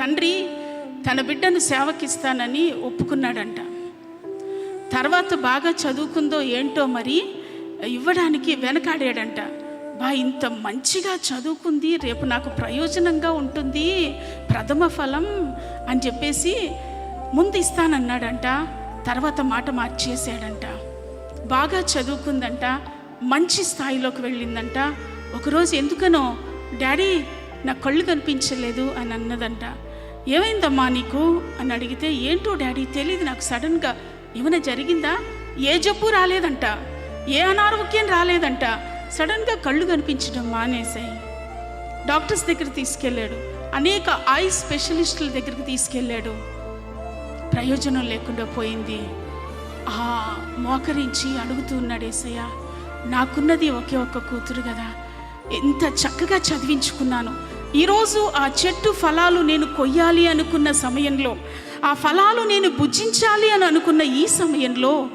తండ్రి తన బిడ్డను సేవకిస్తానని ఒప్పుకున్నాడంట. తర్వాత బాగా చదువుకుందో ఏంటో మరి ఇవ్వడానికి వెనకాడాడంట. బా ఇంత మంచిగా చదువుకుంది రేపు నాకు ప్రయోజనంగా ఉంటుంది ప్రథమ ఫలం అని చెప్పేసి ముందు ఇస్తానన్నాడంట. తర్వాత మాట మార్చేసాడంట బాగా చదువుకుందంట మంచి స్థాయిలోకి వెళ్ళిందంట. ఒకరోజు ఎందుకనో డాడీ నా కళ్ళు కనిపించలేదు అని అన్నదంట. ఏమైందమ్మా నీకు? అని అడిగితే ఏంటో డాడీ తెలియదు నాకు సడన్గా. ఏమైనా జరిగిందా? ఏ జబ్బు రాలేదంట. ఏ అనారోగ్యం రాలేదంట. సడన్గా కళ్ళు కనిపించడం మానేశాయి. డాక్టర్స్ దగ్గర తీసుకెళ్ళాడు. అనేక ఐ స్పెషలిస్టుల దగ్గరికి తీసుకెళ్ళాడు. ప్రయోజనం లేకుండా పోయింది. ఆ మోకరించి అడుగుతూ ఉన్నాడు ఏసయ్య. నాకున్నది ఒకే ఒక్క కూతురు కదా. ఎంత చక్కగా చదివించుకున్నాను. ఈరోజు ఆ చెట్టు ఫలాలు నేను కొయ్యాలి అనుకున్న సమయంలో ఆ ఫలాలు నేను భుజించాలి అని అనుకున్న ఈ సమయంలో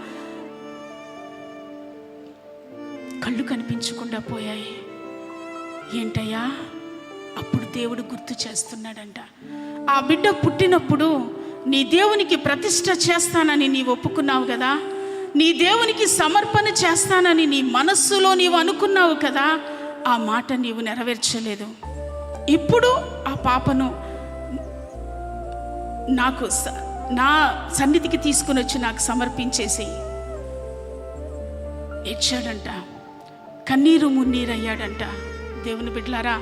కళ్ళు కనిపించకుండా పోయాయి. ఏంటయ్యా? అప్పుడు దేవుడు గుర్తు చేస్తున్నాడంట. ఆ బిడ్డ పుట్టినప్పుడు నీ దేవునికి ప్రతిష్ట చేస్తానని నీవు ఒప్పుకున్నావు కదా? నీ దేవునికి సమర్పణ చేస్తానని నీ మనస్సులో నీవు అనుకున్నావు కదా? ఆ మాట నీవు నెరవేర్చలేదు. ఇప్పుడు ఆ పాపను నాకు స- నా సన్నిధికి తీసుకుని వచ్చి నాకు సమర్పించేసి ఇచ్చాడంట కన్నీరు మున్నీరయ్యాడంట దేవుని బిడ్డలారా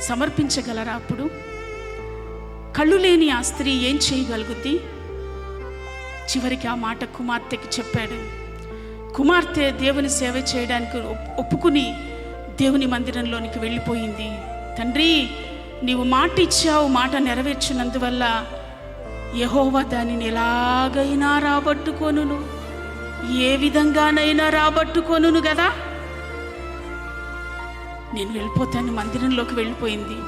సమర్పించగలరా అప్పుడు? కళ్ళు లేని ఆ స్త్రీ ఏం చేయగలుగుద్ది? చివరికి ఆ మాట కుమార్తెకి చెప్పాడు. కుమార్తె దేవుని సేవ చేయడానికి ఒప్- ఒప్పుకుని దేవుని మందిరంలోనికి వెళ్ళిపోయింది. తండ్రి నీవు మాట ఇచ్చావు మాట నెరవేర్చినందువల్ల యహోవా దానిని ఎలాగైనా రాబట్టుకొనును. ఏ విధంగానైనా రాబట్టుకొనును కదా నేను వెళ్ళిపోతాను మందిరంలోకి వెళ్ళిపోయింది.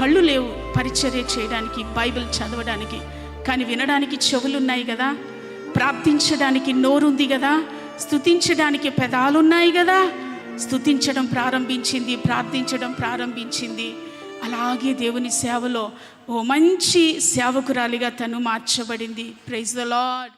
కళ్ళు లేవు పరిచర్య చేయడానికి బైబిల్ చదవడానికి కానీ వినడానికి చెవులున్నాయి కదా ప్రార్థించడానికి నోరుంది కదా స్తుతించడానికి పెదాలున్నాయి కదా స్తుతించడం ప్రారంభించింది ప్రార్థించడం ప్రారంభించింది. అలాగే దేవుని సేవలో ఓ మంచి సేవకురాలిగా తను మార్చబడింది. Praise the lord